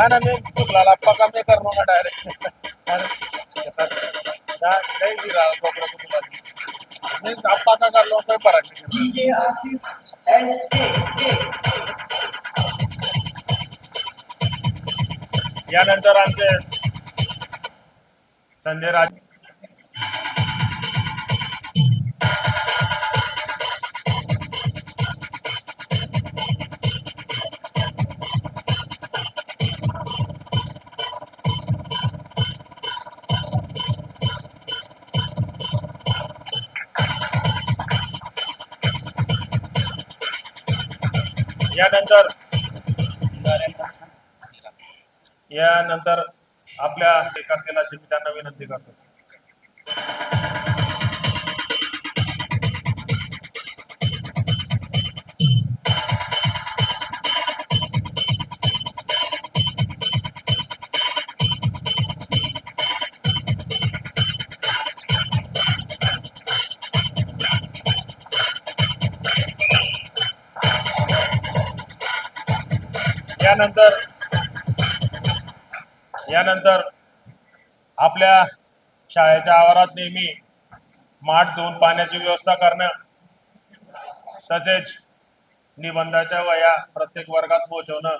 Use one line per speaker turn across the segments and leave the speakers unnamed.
हा ना मैं चुकला लाप्पा का मैं करूंगा डायरेक्ट अरे कैसा ना नहीं भी रहा कोकरा को बुला मैं लाप्पा का कर लो कोई फर्क नहीं
डीजे आशीष एस के।
यानंतर आमचे संजय राज यानंतर आपल्या करतील अशी त्यांना विनंती करतो. यानंतर यानंतर आपल्या शाळेच्या आवारात नेहमी माठ धुवून पाण्याची व्यवस्था करणं तसेच निबंधाच्या वया प्रत्येक वर्गात पोहोचवणं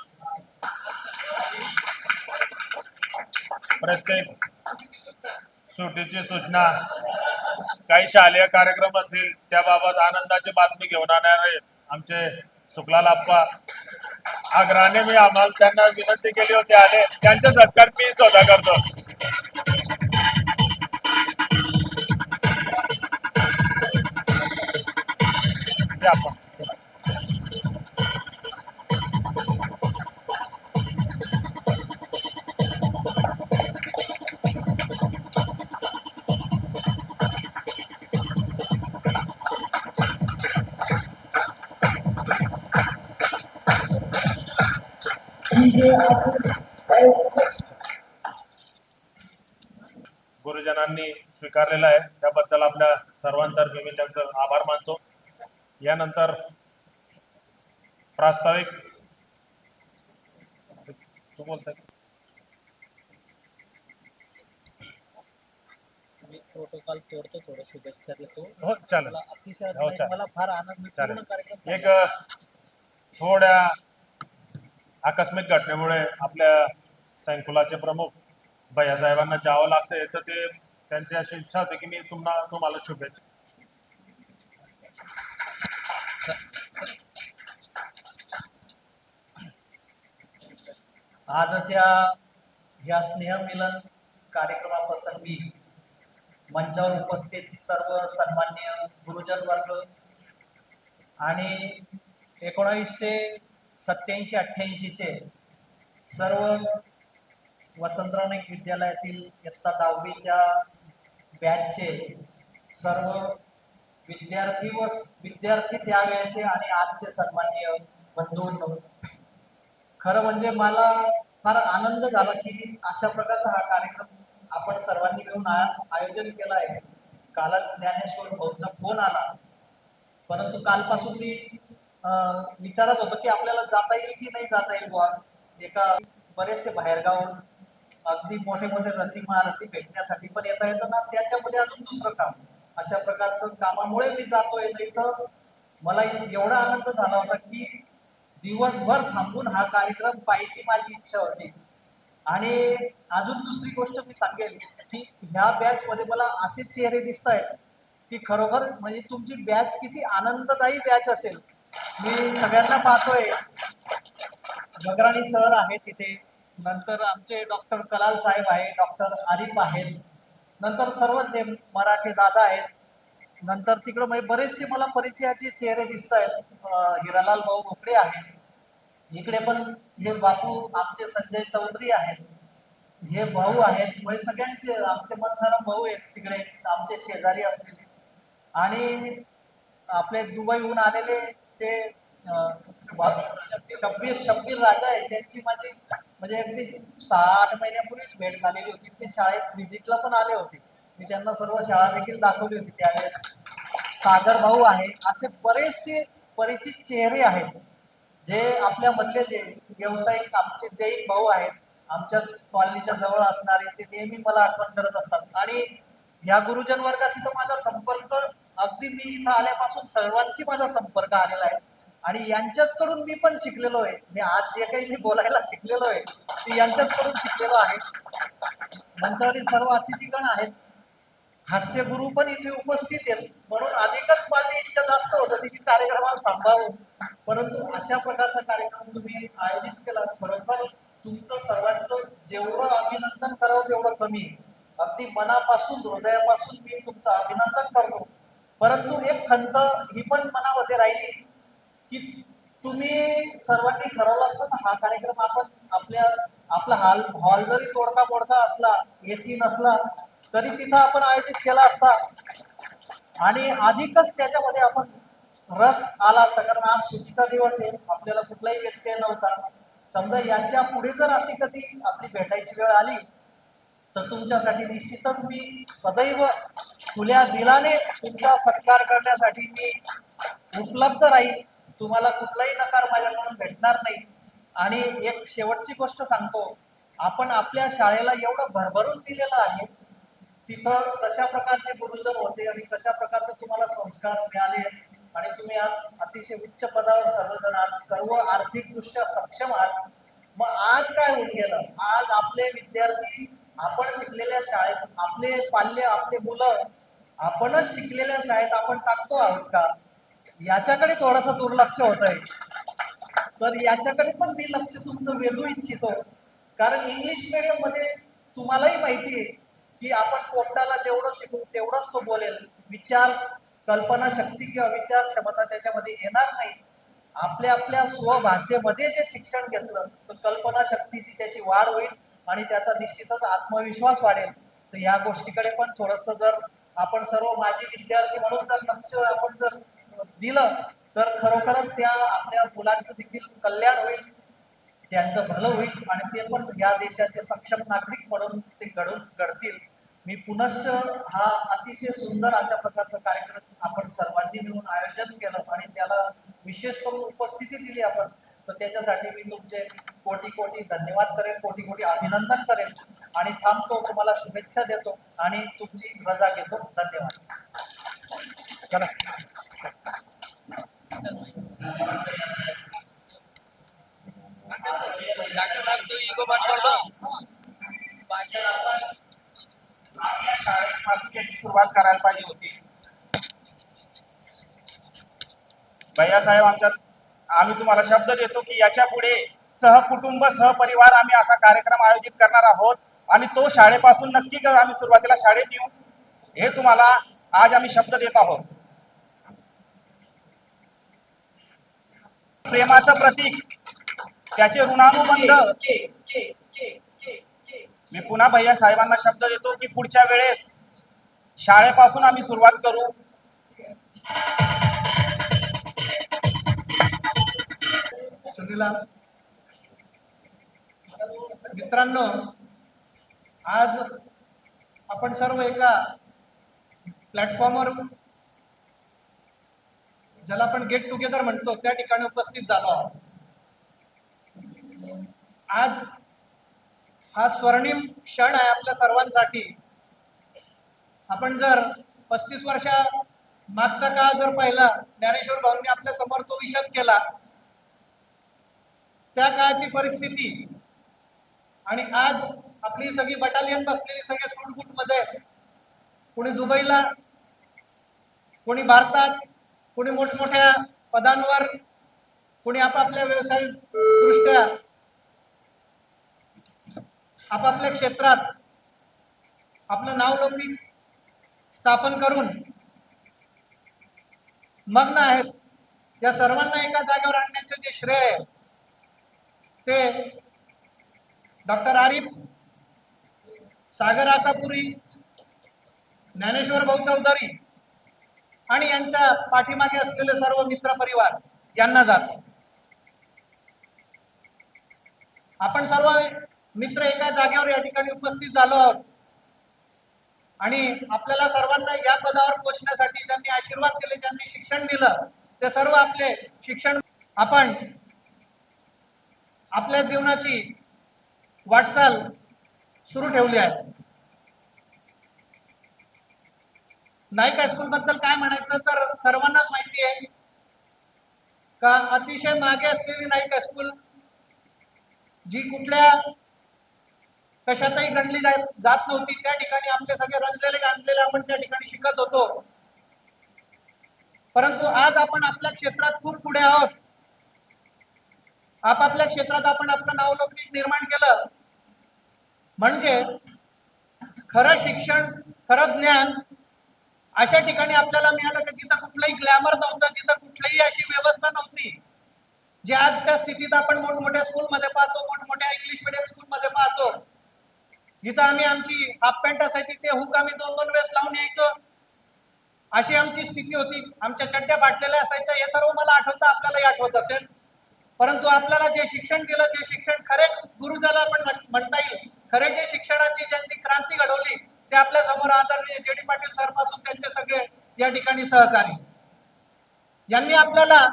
प्रत्येक सुटीची सूचना काही शालेय कार्यक्रम असतील त्याबाबत आनंदाची बातमी घेऊन आणणारे आमचे शुक्ला लाप्पा आग्रहाने मी आम्हाला त्यांना विनंती केली होती आणि त्यांच्या सत्कार मी स्वतः करतो. आपण. गुरुजनांनी स्वीकारलेला आहे. त्याबद्दल आपल्या सर्वांतर्फे मी त्यांचं आभार मानतो. यानंतर प्रास्ताविक तू बोलताय
प्रोटोकॉल तोडतो थोडं शुभेच्छा देतो.
हो चालेल.
अतिशय
हो.
मला फार आनंद
एक थोड्या आकस्मिक घटनेमुळे आपल्या सैनकुलाचे प्रमुख भैयासाहेबांना जावं लागते तर ते त्यांची अशी इच्छा होती की मी तुम्हाला तुम्हाला शुभेच्छा.
आजच्या या स्नेहमिलन कार्यक्रमाप्रसंगी मंचावर उपस्थित सर्व सन्मान्य गुरुजन वर्ग आणि एकोणावीसशे सत्याऐंशी अठ्ठ्याऐंशीचे सर्व वसंतराव नाईक विद्यालयातील इयत्ता दहावीच्या बॅचचे सर्व विद्यार्थी व विद्यार्थी त्यावेळेचे आणि आजचे सन्मान्य बंधूंनो खरं म्हणजे मला फार आनंद झाला की अशा प्रकारचा हा कार्यक्रम आपण सर्वांनी मिळून आ- आयोजन केला आहे. कालच ज्ञानेश्वर भाऊंचा फोन आला. परंतु कालपासून मी विचारत होतो की आपल्याला जाता येईल की नाही जाता येईल बुवा? एका बरेचसे बाहेरगावून अगदी मोठे मोठे रथी महारथी भेटण्यासाठी पण येता येतं ना त्याच्यामध्ये अजून दुसरं काम. अशा प्रकारचं कामामुळे मी जातोय नाही तर मला एवढा आनंद झाला होता की दिवसभर थांबून हा कार्यक्रम पाहायची माझी इच्छा होती. आणि अजून दुसरी गोष्ट मी सांगेल की ह्या बॅच मध्ये मला असे चेहरे दिसत आहेत की खरोखर म्हणजे तुमची बॅच किती आनंददायी बॅच असेल. मी सगळ्यांना पाहतोय. गगराणी सर आहेत तिथे नंतर आमचे डॉक्टर कलाल साहेब आहे डॉक्टर आरिफ आहेत. नंतर सर्वच हे मराठे दादा आहेत. नंतर तिकडं म्हणजे बरेचसे मला परिचयाचे चेहरे दिसत आहेत. हिरालाल भाऊ रोकडे आहेत. इकडे पण हे बापू आमचे संजय चौधरी आहेत. हे भाऊ आहेत. म्हणजे सगळ्यांचे आमचे मनसाराम भाऊ आहेत तिकडे. आमचे शेजारी असलेले. आणि आपले दुबईहून आलेले ते शब्बीर शब्बीर राजा आहे त्यांची माझी म्हणजे अगदी सहा आठ महिन्यापूर्वीच भेट झालेली होती. ते शाळेत व्हिजिटला पण आले होते. मी त्यांना सर्व शाळा देखील दाखवली होती. त्यावेळेस सागर भाऊ आहे. असे बरेचसे परिचित चेहरे आहेत जे आपल्या मधले जे व्यावसायिक आमचे जैन भाऊ आहेत आमच्याच कॉलनीच्या जवळ असणारे ते नेहमी मला आठवण करत असतात. आणि ह्या गुरुजन वर्गाशी तर माझा संपर्क अगदी मी इथं आल्यापासून सर्वांशी माझा संपर्क आलेला आहे. आणि यांच्याचकडून मी पण शिकलेलो आहे. हे आज जे काही मी बोलायला शिकलेलो आहे ते यांच्याचकडून शिकलेलो आहे. मंचावरील सर्व अतिथीगण आहेत. हास्यगुरु पण इथे उपस्थित आहेत. म्हणून अधिकच माझी इच्छा जास्त होतं होती की कार्यक्रमाला थांबावं. परंतु अशा प्रकारचा कार्यक्रम तुम्ही आयोजित केला खरोखर तुमचं सर्वांचं जेवढं अभिनंदन करावं तेवढं कमी आहे. अगदी मनापासून हृदयापासून मी तुमचं अभिनंदन करतो. परंतु एक खंत ही पण मनामध्ये राहिली की तुम्ही सर्वांनी ठरवलं असतं तर हा कार्यक्रम आपण आपल्या आपला हॉल हॉल जरी तोडका मोडका असला एसी नसला तरी तिथं आपण आयोजित केला असता. आणि अधिकच त्याच्यामध्ये आपण रस आला असता. कारण आज सुट्टीचा दिवस आहे आपल्याला कुठलाही व्यत्यय नव्हता. समजा याच्यापुढे जर अशी कधी आपली भेटायची वेळ आली तर तुमच्यासाठी निश्चितच मी सदैव खुल्या दिलाने तुमचा सत्कार करण्यासाठी मी उपलब्ध राहील तुम्हाला कुठलाही नकार माझ्याकडून भेटणार नाही. आणि एक शेवटची गोष्ट सांगतो. आपण आपल्या शाळेला एवढं भरभरून दिलेलं आहे. तिथं कशा प्रकारचे गुरुजन होते आणि कशा प्रकारचे तुम्हाला संस्कार मिळाले आणि तुम्ही आज अतिशय उच्च पदावर सर्वजण आहात सर्व आर्थिकदृष्ट्या सक्षम आहात. मग आज काय होऊन गेलं? आज आपले विद्यार्थी आपण शिकलेल्या शाळेत आपले पाल्य आपले मुलं आपणच शिकलेल्या शाळेत आपण टाकतो आहोत का? याच्याकडे थोडंसं दुर्लक्ष होत आहे तर याच्याकडे पण मी लक्ष तुमचं वेधू इच्छितो. कारण इंग्लिश मीडियममध्ये तुम्हालाही माहिती आहे की आपण पोपटाला जेवढं शिकू तेवढंच तो बोलेल. विचार कल्पना शक्ती किंवा विचार क्षमता त्याच्यामध्ये येणार नाही. आपल्या आपल्या स्वभाषेमध्ये जे शिक्षण घेतलं तर कल्पना शक्तीची त्याची वाढ होईल आणि त्याचा निश्चितच आत्मविश्वास वाढेल. तर या गोष्टीकडे पण थोडंसं जर आपण सर्व माजी विद्यार्थी म्हणून जर लक्ष आपण जर दिलं तर खरोखरच त्या आपल्या मुलांचं देखील कल्याण होईल त्यांचं भलं होईल आणि ते पण या देशाचे सक्षम नागरिक म्हणून ते घडून घडतील. मी पुनश्च हा अतिशय सुंदर अशा प्रकारचा कार्यक्रम आपण सर्वांनी मिळून आयोजन केलं आणि त्याला विशेष करून उपस्थिती दिली आपण. तर त्याच्यासाठी मी तुमचे कोटी कोटी धन्यवाद करेन कोटी कोटी अभिनंदन करेन. आणि थांबतो तुम्हाला शुभेच्छा देतो आणि तुमची रजा घेतो. धन्यवाद. चला.
डॉक्टर तू इगो
आपल्या शाळेपासून याची सुरुवात करायला पाहिजे होती भैया साहेब आमच्या आम्ही तुम्हाला शब्द देतो की याच्यापुढे सहकुटुंब सहपरिवार आम्ही असा कार्यक्रम आयोजित करणार आहोत. आणि तो शाळेपासून नक्की आम्ही सुरुवातीला शाळेत येऊ. हे तुम्हाला आज आम्ही शब्द देत आहोत. प्रेमाचं प्रतीक त्याचे ऋणानुबंध. मी पुन्हा भैया साहेबांना शब्द देतो की पुढच्या वेळेस शाळेपासून आम्ही सुरुवात करू.
चुनीलाल मित्रांनो आज आपण सर्व एका प्लॅटफॉर्मवर ज्याला आपण गेट टुगेदर म्हणतो त्या ठिकाणी उपस्थित झालो आहोत. आज हा स्वर्णिम क्षण आहे आपल्या सर्वांसाठी. आपण जर पस्तीस वर्षा मागचा काळ जर पाहिला ज्ञानेश्वर भाऊंनी आपल्यासमोर तो विषद केला त्या काळाची परिस्थिती. आणि आज आपली सगळी बटालियन बसलेली सगळे सूटबूटमध्ये कोणी दुबईला कोणी भारतात कोणी मोठमोठ्या पदांवर कोणी आपापल्या व्यावसायिक दृष्ट्या आपापल्या क्षेत्रात आपलं नावलौकिक स्थापन करून मग्न आहेत. या सर्वांना एका जागेवर आणण्याचे जे श्रेय आहे ते डॉक्टर आरिफ सागर आसापुरी ज्ञानेश्वर भाऊ चौधरी आणि यांच्या पाठीमागे असलेले सर्व मित्र परिवार यांना जातो. आपण सर्व मित्र एका जागेवर या ठिकाणी उपस्थित झालो आहोत. आणि आपल्याला सर्वांना या पदावर पोचण्यासाठी ज्यांनी आशीर्वाद दिले ज्यांनी शिक्षण दिलं ते सर्व आपले शिक्षण आपण आपल्या जीवनाची
वाटचाल सुरू ठेवली आहे. नाईक हायस्कूल बद्दल काय म्हणायचं तर सर्वांनाच माहिती आहे का अतिशय मागे असलेली नाईक हायस्कूल जी कुठल्या कशातही गणली जात जात नव्हती. त्या ठिकाणी आपले सगळे रंजलेले गांजलेले आपण त्या ठिकाणी शिकत होतो. परंतु आज आपण आपल्या क्षेत्रात खूप पुढे आहोत. आपापल्या क्षेत्रात आपण आपलं नावलौकिक निर्माण केलं. म्हणजे खरं शिक्षण खरं ज्ञान अशा ठिकाणी आपल्याला मिळालं की जिथं कुठलंही ग्लॅमर नव्हतं जिथं कुठलीही अशी व्यवस्था नव्हती जे आजच्या स्थितीत आपण मोठमोठ्या स्कूलमध्ये पाहतो मोठमोठ्या इंग्लिश मिडियम स्कूलमध्ये पाहतो. जिथं आम्ही आमची हाफ पॅन्ट असायची ते हुक आम्ही दोन दोन वेळेस लावून यायचो. अशी आमची स्थिती होती. आमच्या चड्ड्या फाटलेल्या असायच्या. हे सर्व मला आठवतं. आपल्यालाही आठवत असेल. परंतु आपल्याला जे शिक्षण दिलं जे शिक्षण खरे गुरुजाला आपण म्हणता येईल. खरे जे शिक्षणाची ज्यांची क्रांती घडवली ते आपल्यासमोर आदरणीय जे डी पाटील सरपासून त्यांचे सगळे या ठिकाणी सहकारी. यांनी आपल्याला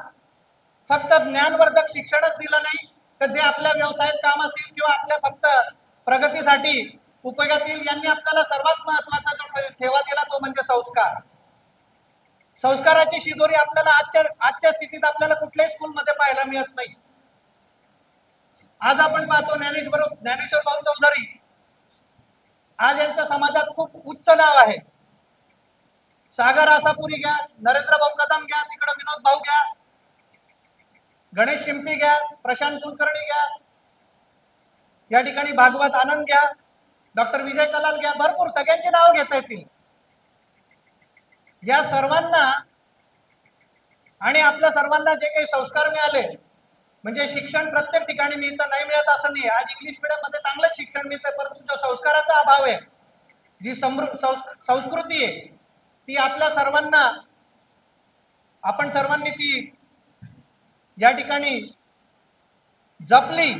फक्त ज्ञानवर्धक शिक्षणच दिलं नाही तर जे आपल्या व्यवसायात काम असेल किंवा आपल्या फक्त प्रगतीसाठी उपयोगात येईल यांनी आपल्याला सर्वात महत्त्वाचा जो ठेवा दिला तो म्हणजे संस्कार. संस्काराची शिदोरी आपल्याला आजच्या आजच्या स्थितीत आपल्याला कुठल्याही स्कूलमध्ये पाहायला मिळत नाही. आज आपण पाहतो ज्ञानेश्वर ज्ञानेश्वर भाऊ चौधरी. आज यांच्या समाजात खूप उच्च नाव आहे. सागर आसापुरी घ्या नरेंद्र भाऊ कदम घ्या तिकडे विनोद भाऊ घ्या. गणेश शिंपी घ्या प्रशांत कुलकर्णी घ्या. या ठिकाणी भागवत आनंद घ्या. डॉक्टर विजय कलाल घ्या भरपूर सगळ्यांची नाव घेता येतील. या सर्वांना आणि आपल्या सर्वांना जे काही संस्कार मिळाले म्हणजे शिक्षण प्रत्येक ठिकाणी मिळतं नाही मिळत असं नाही. आज इंग्लिश मिडियममध्ये शिक्षण मिळतं परंतु जो संस्काराचा अभाव आहे. जी समृ संस्कृती आहे ती आपल्या सर्वांना आपण सर्वांनी ती या ठिकाणी जपली.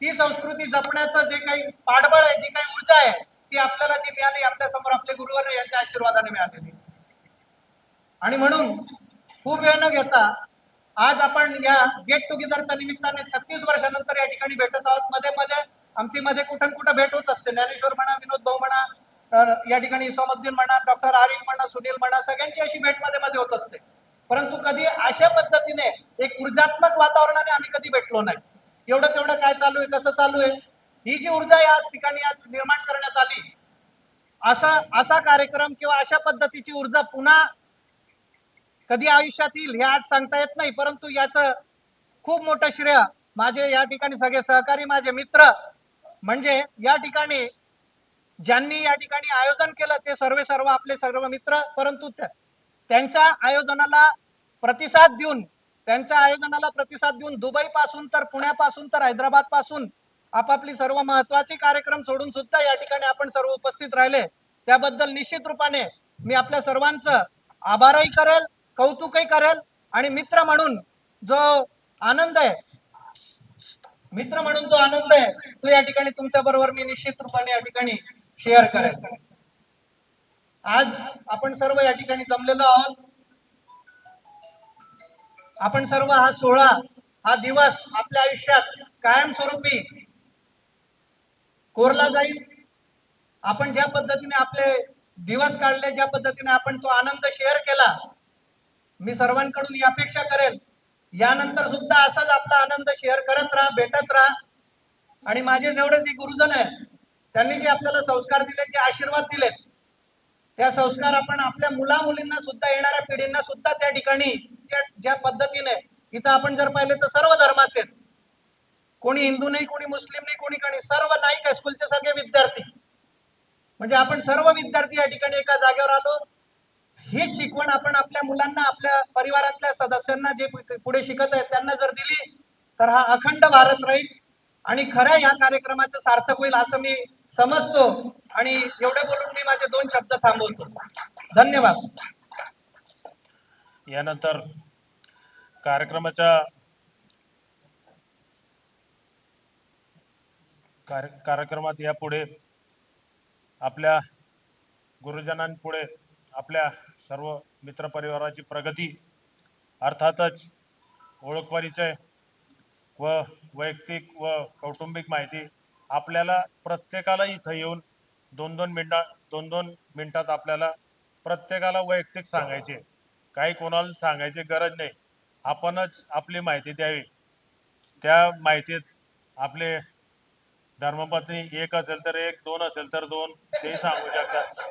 ती संस्कृती जपण्याचं जे काही पाठबळ आहे जी काही ऊर्जा आहे ती आपल्याला जी मिळाली आपल्यासमोर आपले गुरुवर यांच्या आशीर्वादाने मिळालेली. आणि म्हणून खूप वेळ न घेता आज आपण या गेट टुगेदरच्या निमित्ताने छत्तीस वर्षानंतर या ठिकाणी भेटत आहोत. मध्ये मध्ये आमची मध्ये कुठं कुठं भेट होत असते. ज्ञानेश्वर म्हणा विनोद भाऊ म्हणा तर या ठिकाणी इसामुद्दीन म्हणा डॉक्टर आरिफ म्हणा सुनील म्हणा सगळ्यांची अशी भेटमध्ये मध्ये होत असते. परंतु कधी अशा पद्धतीने एक ऊर्जात्मक वातावरणाने आम्ही कधी भेटलो नाही. एवढं तेवढं काय चालू आहे कसं चालू आहे? ही जी ऊर्जा या ठिकाणी आज निर्माण करण्यात आली असा असा कार्यक्रम किंवा अशा पद्धतीची ऊर्जा पुन्हा कधी आयुष्यात येईल हे आज सांगता येत नाही परंतु याचं खूप मोठं श्रेय माझे या ठिकाणी सगळे सहकारी माझे मित्र म्हणजे या ठिकाणी ज्यांनी या ठिकाणी आयोजन केलं ते सर्वे सर्व आपले सर्व मित्र परंतु त्यांच्या आयोजनाला प्रतिसाद देऊन त्यांच्या आयोजनाला प्रतिसाद देऊन दुबई पासून तर पुण्यापासून तर हैदराबादपासून आपापली सर्व महत्त्वाचे कार्यक्रम सोडून सुद्धा या ठिकाणी आपण सर्व उपस्थित राहिले. त्याबद्दल निश्चित रूपाने मी आपल्या सर्वांचं आभारही करेल कौतुकही करेल आणि मित्र म्हणून जो आनंद आहे मित्र म्हणून जो आनंद आहे तो या ठिकाणी तुमच्या बरोबर मी निश्चित रूपाने या ठिकाणी शेअर करेल. आज आपण सर्व या ठिकाणी जमलेलो आहोत. आपण सर्व हा सोहळा हा दिवस आपल्या आयुष्यात कायमस्वरूपी कोरला जाईल. आपण ज्या पद्धतीने आपले दिवस काढले ज्या पद्धतीने आपण तो आनंद शेअर केला मी सर्वांकडून ही अपेक्षा करेल. यानंतर सुद्धा असाच आपला आनंद शेअर करत राहा भेटत राहा. आणि माझे जेवढे जे गुरुजन आहेत त्यांनी जे आपल्याला संस्कार दिलेत जे आशीर्वाद दिलेत त्या संस्कार आपण आपल्या मुला मुलींना सुद्धा येणाऱ्या पिढींना सुद्धा त्या ठिकाणी ज्या ज्या पद्धतीने इथं आपण जर पाहिले तर सर्व धर्माचे आहेत. कोणी हिंदू नाही कोणी मुस्लिम नाही कोणी कोणी सर्व नाईक हायस्कूलचे सगळे विद्यार्थी. म्हणजे आपण सर्व विद्यार्थी या ठिकाणी एका जागेवर आलो. हीच शिकवण आपण आपल्या मुलांना आपल्या परिवारातल्या सदस्यांना जे पुढे शिकत आहेत त्यांना जर दिली तर हा अखंड भारत राहील आणि खऱ्या या कार्यक्रमाचं सार्थक होईल असं मी समजतो आणि एवढे बोलून मी माझे दोन शब्द थांबवतो. धन्यवाद.
यानंतर कार्यक्रमाच्या कार्य कार्यक्रमात यापुढे आपल्या गुरुजनांपुढे आपल्या सर्व मित्रपरिवाराची प्रगती अर्थातच ओळख परिचय व वैयक्तिक व कौटुंबिक माहिती आपल्याला प्रत्येकाला इथं येऊन दोन दोन मिनटा दोन दोन मिनटात आपल्याला प्रत्येकाला वैयक्तिक सांगायचे. काही कोणाला सांगायची गरज नाही. आपणच आपली माहिती द्यावी. त्या माहितीत आपले धर्मपत्नी एक असेल तर एक दोन असेल तर दोन ते सांगू शकतात.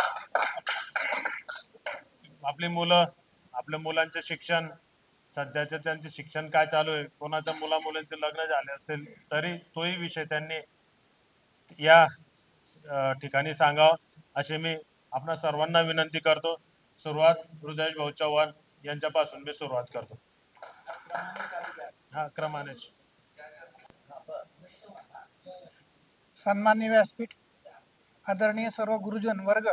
आपली मुलं आपल्या मुलांचे शिक्षण सध्याचे त्यांचे शिक्षण काय चालू आहे? कोणाच्या मुला मुलांचे लग्न झाले असेल तरी तोही विषय त्यांनी या ठिकाणी सांगावं. अशी मी आपणा सर्वांना विनंती करतो. सुरुवात हृदयेश भाऊ चव्हाण यांच्यापासून मी सुरुवात करतो. हा क्रमानेश.
सन्मान्य व्यासपीठ आदरणीय सर्व गुरुजन वर्ग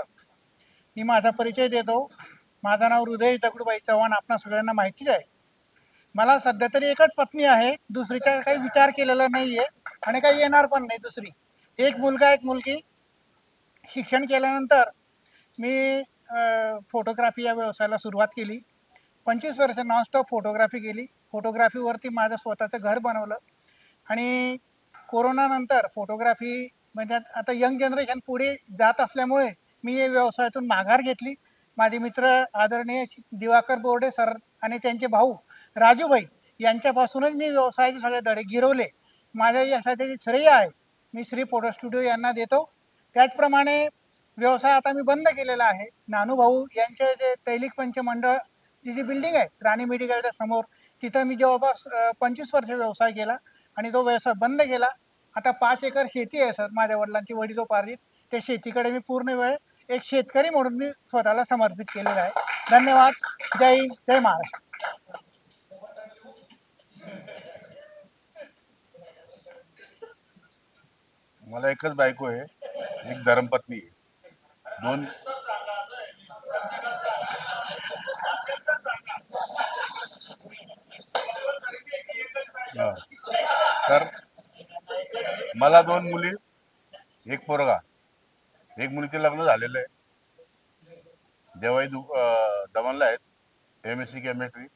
मी माझा परिचय देतो. माझं नाव हृदय दगडूबाई चव्हाण आपणा सगळ्यांना माहितीच आहे. मला सध्या तरी एकच पत्नी आहे दुसरीचा काही विचार केलेला नाही आहे आणि काही येणार पण नाही दुसरी. एक मुलगा एक मुलगी. शिक्षण केल्यानंतर मी फोटोग्राफी या व्यवसायाला सुरुवात केली. पंचवीस वर्ष नॉनस्टॉप फोटोग्राफी केली. फोटोग्राफीवरती माझं स्वतःचं घर बनवलं. आणि कोरोनानंतर फोटोग्राफी म्हणजे आता यंग जनरेशन पुढे जात असल्यामुळे मी या व्यवसायातून माघार घेतली. माझे मित्र आदरणीय दिवाकर बोर्डे सर आणि त्यांचे भाऊ राजूभाई यांच्यापासूनच मी व्यवसायाचे सगळे धडे गिरवले. माझ्या यशाचे श्रेय आहे मी श्री फोटो स्टुडिओ यांना देतो. त्याचप्रमाणे व्यवसाय आता मी बंद केलेला आहे. नानूभाऊ यांचे जे तैलिक पंचमंडळ जी जी बिल्डिंग आहे राणी मेडिकलच्या समोर तिथं मी जवळपास पंचवीस वर्ष व्यवसाय केला. आणि तो व्यवसाय बंद केला. आता पाच एकर शेती आहे सर माझ्या वडिलांची वडिलोपार्जित त्या शेतीकडे मी पूर्ण वेळ एक शेतकरी म्हणून मी स्वतःला समर्पित केलेलं आहे. धन्यवाद. जय हिंद जय महाराष्ट्र.
मला एकच बायको आहे एक धर्मपत्नी आहे. दोन हां. तर मला दोन मुली एक पोरगा. एक मुलीचे लग्न झालेलं आहे. देवाई दु दमनला आहेत. एम एस सी केमिस्ट्री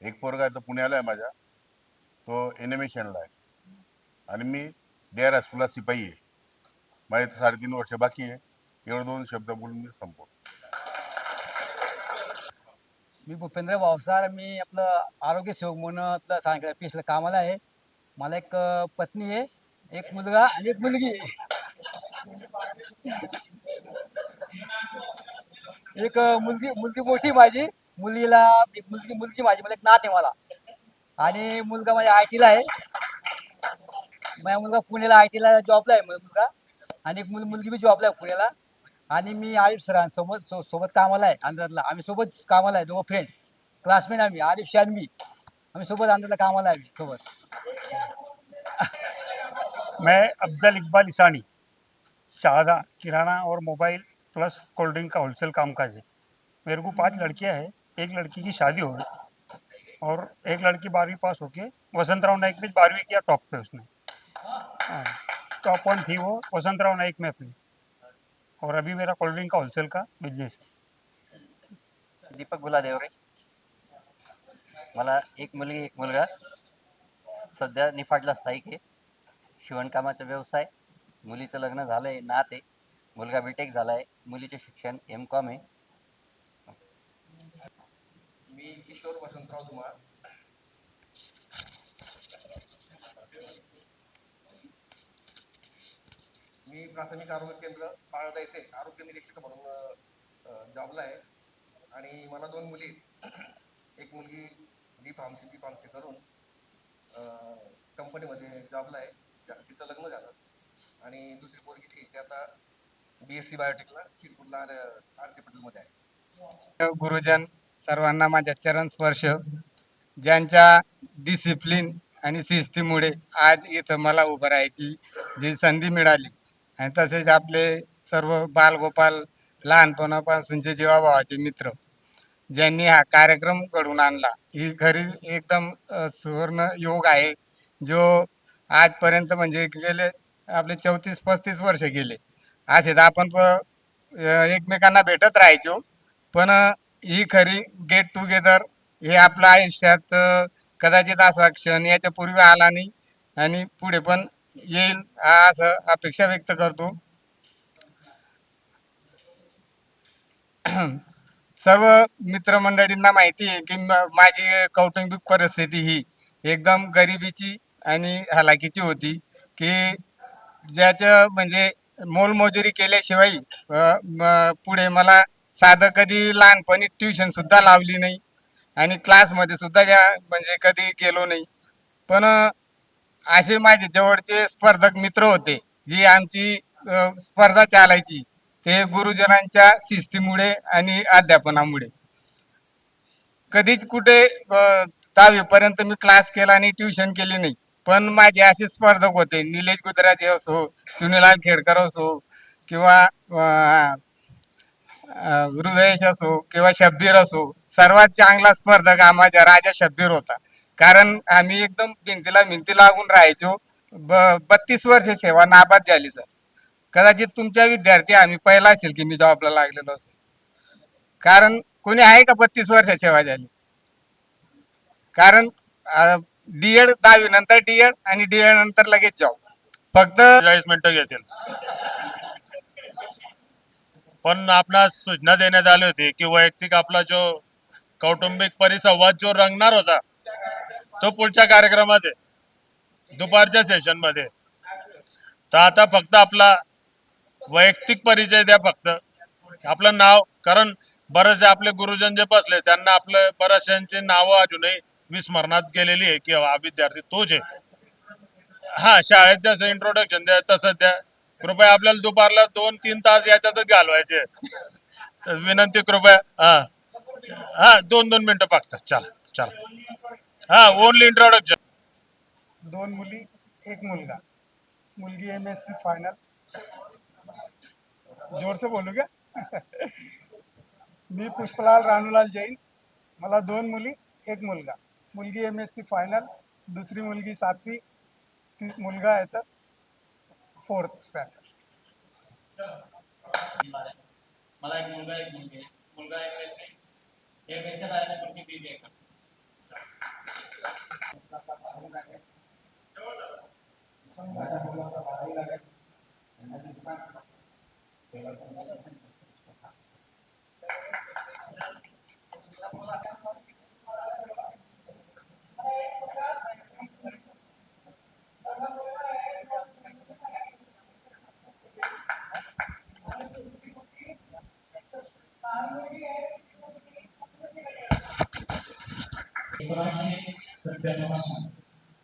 एक पोरगा आहे तो पुण्याला आहे माझ्या. तो एनिमेशनला आहे. आणि मी डी आर हायस्कूलला शिपाई आहे. माझे तर साडेतीन वर्ष बाकी आहे. एवढं दोन शब्द बोलून मी संपवतो.
मी भूपेंद्र वावसार. मी आपलं आरोग्य सेवक म्हणून आपलं सांगितलं पीसला कामाला आहे. मला एक पत्नी आहे एक मुलगा आणि एक मुलगी. आहे. एक मुलगी मुलगी मोठी माझी. मुलीला एक मुलगी मुलगी माझी मला एक नात आहे मला. आणि मुलगा माझ्या आय टीला आहे. माझा मुलगा पुण्याला आय टीला जॉबला आहे मुलगा. आणि एक मुल मुलगी बी जॉबला आहे पुण्याला. आणि मी आरिफ सरांसोबत सो- सोबत कामाला आहे आंध्रातला. आम्ही सोबत कामाला आहे दोघं फ्रेंड क्लासमेट आम्ही आरिफ शान मी आम्ही सोबत आंध्रातला कामाला आहे सोबत.
मैं अफजल इकबाल ईसानी शाहदा किराना और मोबाइल प्लस कोल्ड ड्रिंक का होलसेल कामकाज है। मेरे को पाँच लड़कियाँ हैं एक लड़की की शादी हो गई और एक लड़की बारहवीं पास होके वसंतराव नाइक में बारहवीं किया टॉप पे उसने। हाँ, टॉप वन थी वो वसंतराव नाइक में अपनी। और अभी मेरा कोल्ड ड्रिंक का होलसेल का बिज़नेस है।
दीपक गुलादेवरे मला एक मुलगी एक मुलगा। सध्या निफाडला स्थायिक आहे. शिवणकामाचा व्यवसाय मुलीचं लग्न झालं आहे नात आहे. मुलगा बीटेक आहे मुलीचे शिक्षण एम कॉम आहे.
मी किशोर वसंतराव धुमाळ. मी प्राथमिक आरोग्य केंद्र पाळदा येथे आरोग्य निरीक्षक म्हणून जॉबला आहे. आणि मला दोन मुली एक मुलगी बी फार्मसी बी फार्मसी करून कंपनीमध्ये जॉबला आहे. तिचं लग्न झालं. आणि दुसरी पोरगी ती ती आता बी एस सी बायोटेकला शिरपूरला आर सी पटेलमध्ये आहे.
गुरुजन सर्वांना माझ्या चरण स्पर्श. ज्यांच्या डिसिप्लिन आणि शिस्तीमुळे आज इथं मला उभं राहायची जी संधी मिळाली. आणि तसेच आपले सर्व बालगोपाल लहानपणापासूनचे जेवाभावाचे मित्र. ज्यांनी हा कार्यक्रम घडून आणला. ही खरी एकदम सुवर्ण योग आहे जो आजपर्यंत म्हणजे गेले आपले चौतीस पस्तीस वर्ष गेले. असेच आपण प एकमेकांना भेटत राहायचो पण ही खरी गेट टुगेदर हे आपल्या आयुष्यात कदाचित असा क्षण याच्या पूर्वी आला नाही आणि पुढे पण येईल हा असं अपेक्षा व्यक्त करतो. सर्व मित्रमंडळींना माहिती आहे की माझी कौटुंबिक परिस्थिती ही एकदम गरिबीची आणि हलाखीची होती की ज्याचं म्हणजे मोलमजुरी केल्याशिवाय पुढे मला साधं कधी लहानपणी ट्युशन सुद्धा लावली नाही आणि क्लासमध्ये सुद्धा ज्या म्हणजे कधी गेलो नाही. पण असे माझे जवळचे स्पर्धक मित्र होते जी आमची स्पर्धा चालायची. हे गुरुजनांच्या शिस्तीमुळे आणि अध्यापनामुळे. कधीच कुठे दहावीपर्यंत मी क्लास केला आणि ट्युशन केली नाही. पण माझे असे स्पर्धक होते. निलेश गुजराजे असो सुनीलाल खेडकर असो किंवा हृदयेश असो किंवा शब्बीर असो सर्वात चांगला स्पर्धक हा माझा राजा शब्बीर होता. कारण आम्ही एकदम भिंतीला भिंती लागून राहायचो. ब बत्तीस वर्ष सेवा नाबाद झाली सर. कदाचित तुमच्या विद्यार्थी आम्ही पहिला असेल की मी जॉबला लागलेलो असेल. कारण कोणी आहे का बत्तीस वर्ष सेवा झाली? कारण डीएड दहावी नंतर डीएड आणि डीएड नंतर लगेच जॉब फक्त
चाळीस मिनिटं घेतील. पण आपणास सूचना देण्यात आली होती की वैयक्तिक आपला जो कौटुंबिक परिसंवाद जो रंगणार होता तो पुढच्या कार्यक्रमात आहे. दुपारच्या सेशनमध्ये. तर आता फक्त आपला वैयक्तिक परिचय द्या फक्त. आपलं नाव कारण बरेचसे आपले गुरुजन जे बसले त्यांना आपलं बऱ्याचशांची नावं अजूनही विस्मरणात गेलेली आहे की हा विद्यार्थी तोच आहे हा शाळेत जसं इंट्रोडक्शन द्या तसं द्या. कृपया आपल्याला दुपारला दोन तीन तास याच्यातच घालवायचे. तर विनंती कृपया हा. हा दोन दोन मिनिटं पाकतात चला चला. हा ओनली इंट्रोडक्शन
दोन मुली एक मुलगा. मुलगी एम एस सी फायनल जोर से बोलू क्या मी पुष्पलाल रानूलाल जैन. मला दोन मुली एक मुलगा. मुलगी एम एस सी फायनल दुसरी मुलगी सातवी ती मुलगा आहे तर फोर्थ स्टँडर्ड
मला एक मुलगा एक मुलगी. आहे. मुलगा M S C M S C आहे ना मुलगी बी बी ए
एकोणीसशे सत्त्याण्णवपासून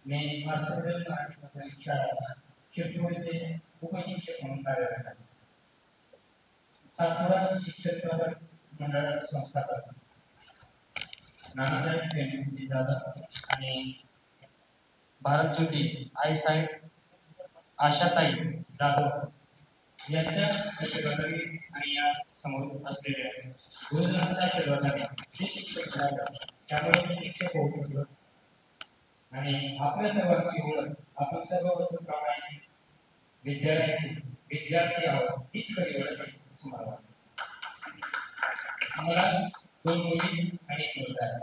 मी मार्सल शाळा शिरपूरचे उपशिक्षक म्हणून कार्यरत आहे सातपुडा शिक्षक प्रसारक मंडळाचे संस्थापक नानासाहेब प्रेमसिंग दादा आणि भारत ज्योती आईसाहेब आशाताई जाधव यांच्या आशीर्वादाने आणि या समोर असलेल्या गुरुजनांच्या आशीर्वादाने हे शिक्षक मिळालं त्यामुळे मी शिक्षक होऊ शकलो आणि आपल्या सर्वांची ओळख आपण सर्व वस्तू वस्तूप्रमाणे विद्यालयाची विद्यार्थी आहोत हीच खरी ओळख आहे. असं मला वाटतं. मला दोन मुली आणि एक मुलगा आहे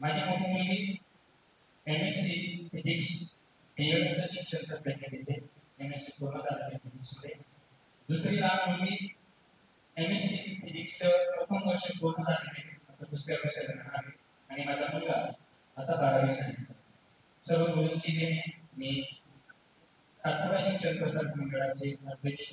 माझी मोठी मुलगी एम एस सी फिजिक्स डिएडचं शिक्षण सध्या घेते एम एस सी पूर्ण झालं फिजिक्समध्ये दुसरी लहान मुलगी एम एस सी फिजिक्सचं प्रथम वर्ष पूर्ण झालेले आता दुसऱ्या वर्षाला जाणार आहे आणि माझा मुलगा आता बारावी सांगितलं सर्व मुलींची देणे मी सातपुडा शिक्षण प्रसार मंडळाचे अध्यक्ष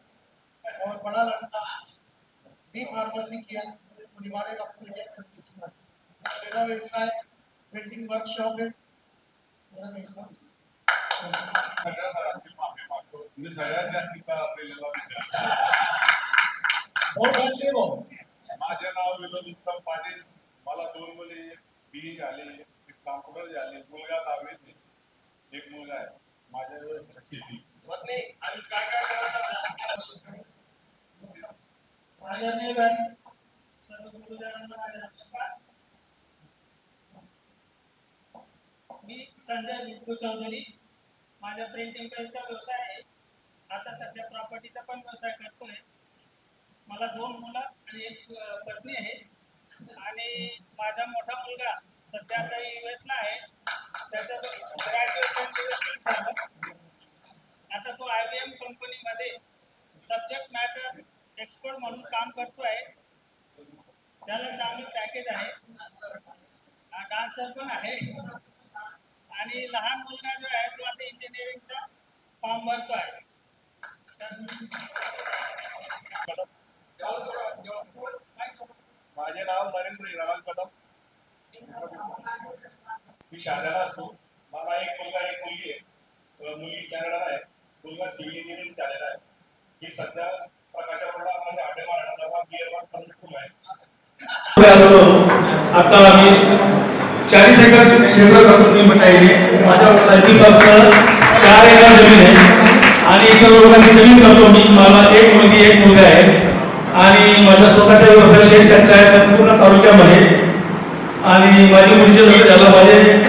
और बड़ा लड़का बी फार्मेसी किया निवाड़े डॉक्टर के सर्विस में। मेरा व्यवसाय बिल्डिंग वर्कशॉप है। मेरा व्यवसाय
सगळ्या सरांची माफी मागतो। म्हणजे सगळ्यात जास्त त्रास दिलेला विद्यार्थी माझे नाव विनोद उत्तम पाटील. मला दोन मुली बी झाले. एक कॉम्प्युटर झाले. मुलगा दहावीत. एक मुलगा आहे. माझ्याजवळ शेती
आणि काय काय करायचं?
आदरणीय सर्व गुरुजनांना माझा नमस्कार मी संजय बिट्टू चौधरी. माझा प्रिंटिंग प्रेसचा व्यवसाय आहे. आता सध्या प्रॉपर्टीचा पण व्यवसाय करतोय. मला दोन मुलं आणि एक पत्नी आहे. आणि माझा मोठा मुलगा सध्या आता US ला आहे. त्याचं ग्रॅज्युएशन आता तो आय बी एम कंपनीमध्ये सब्जेक्ट मॅटर एक्सपर्ट म्हणून काम करतोय. त्याला चांगलं पॅकेज आहे. डान्सर पण आहे. आणि लहान मुलगा जो आहे तो आता इंजिनिअरिंगचा फॉर्म भरतो आहे
माझे नाव नरेंद्र हिरालाल कदम. मी शहाद्याला असतो. मला एक मुलगा एक मुलगी आहे. मुलगी कॅनडाला आहे. मुलगा सिव्हिल इंजिनिअरिंग झालेला आहे. ही सध्या
आता आम्ही चाळीस एकर क्षेत्र करतो मी म्हणायले माझ्या नजदीक चार एकर जमीन आहे. आणि एका लोकांची जमीन करतो मी. मला एक मुलगी एक मुलगा आहे. आणि माझा स्वतःचा व्यवसाय शेत कच्चा आहे संपूर्ण तालुक्यामध्ये. आणि माझी मुलीचे लग्न झालं माझे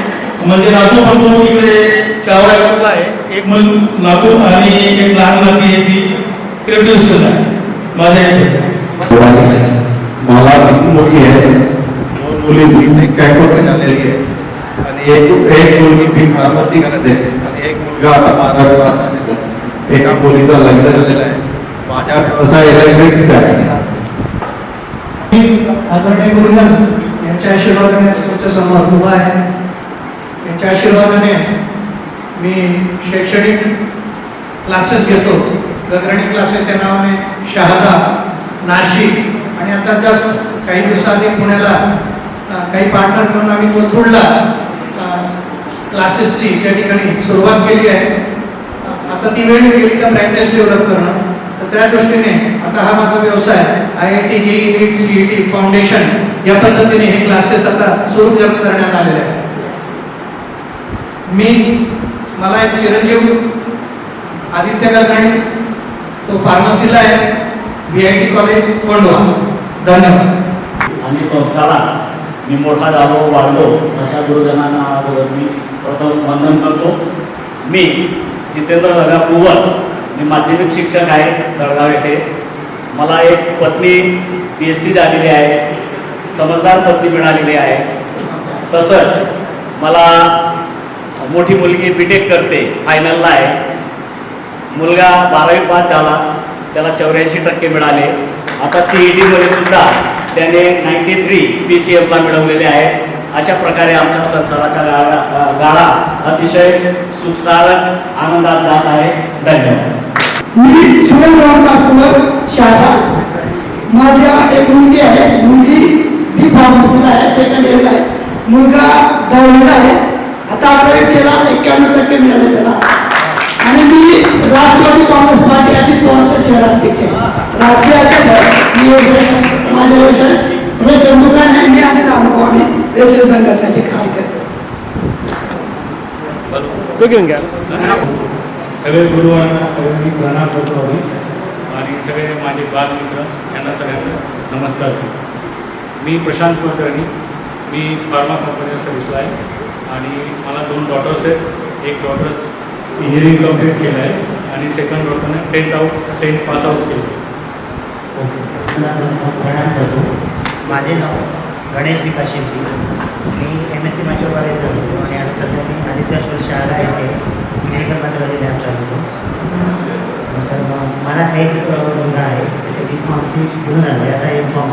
म्हणजे नातू पण तो इकडे चावडा आहे. एक मुल नातू आणि एक लहान नाती आहे ती क्रिएटिव्ह स्कूल आहे.
मला तीन मुली आहे दोन मुली एक कॅकोटे झालेली आहे आणि एक एक मुलगी बी फार्मसी करत आहे. आणि एक मुलगा आता बारावी पास झालेला आहे एका मुलीचं लग्न झालेलं आहे. माझा व्यवसाय इलेक्ट्रिक आहे.
आदरणीय गुरुजन यांच्या आशीर्वादाने तुमच्यासमोर उभा आहे. यांच्या आशीर्वादाने मी शैक्षणिक क्लासेस घेतो. गगराणी क्लासेस या नावाने शहादा नाशिक आणि आता जस्ट काही दिवसाआधी पुण्याला काही पार्टनर म्हणून आम्ही कोथरूडला क्लासेसची त्या ठिकाणी सुरुवात केली आहे. आता ती वेळ गेली तर ब्रँचेस डेव्हलप करणं. तर त्या दृष्टीने आता हा माझा व्यवसाय I I T JEE NEET C E T foundation या पद्धतीने हे क्लासेस आता सुरू करण्यात आलेले आहेत. मी मला एक चिरंजीव आदित्य गगराणी तो फार्मसीला आहे. V I T college Kondhwa धन्यवाद.
आणि संस्थाला मी मोठा झालो वाढलो अशा गुरुजनांना अगोदर मी प्रथम वंदन करतो. मी जितेंद्र दगा कुवर मी माध्यमिक शिक्षक आहे जळगाव येथे. मला एक पत्नी पी एस सी झालेली आहे समजदार पत्नी मिळालेली आहे. तसंच मला मोठी मुलगी बी टेक करते फायनलला आहे. मुलगा बारावी पास झाला. त्याला चौऱ्याऐंशी टक्के मिळाले. आता सी ई डीमध्ये सुद्धा त्याने नाईन्टी थ्री पी सी एफला मिळवलेले आहेत अशा प्रकारे आमच्या संसाराचा गाळा गाळा अतिशय सुखकारक आनंदात जात आहे. धन्यवाद.
मी नागपूर शहादा माझ्या एक मुलगी आहे. मुलगी बी फार्मसीला आहे. सेकंड इयरला आहे. मुलगा दहावीला आहे. आता आपल्याला केला शहराध्यक्ष आहे राजकीयाचे मी व्यवसाय माझा व्यवसाय रेशन दुकान आहे. मी आणि अनुभव आम्ही रेशन संघटनेचे कार्यकर्ते.
सगळे गुरुवांना सगळ्यांनी प्रणाम करतो आम्ही. आणि सगळे माझे बालमित्र यांना सगळ्यांना नमस्कार करतो. मी प्रशांत कुलकर्णी. मी फार्मा कंपनीला सर्व्हिसला आहे. आणि मला दोन डॉटर्स आहेत. एक डॉटर्स इंजिनिअरिंग कंप्लीट केलं आहे. आणि second डॉटरने tenth out tenth pass out केलं.
प्रणाम करतो माझे नाव गणेश विकास शिंपी मी M S C micro college झालो होतो आणि आता सध्या मी आदित्य हॉस्पिटल शहादा येथे क्लिनिकल मॅथॉलॉजी लॅब चालवतो नंतर मग मला एक मुलगा आहे. त्याचे बी फॉर्मसी घेऊन आले आता एम फॉर्म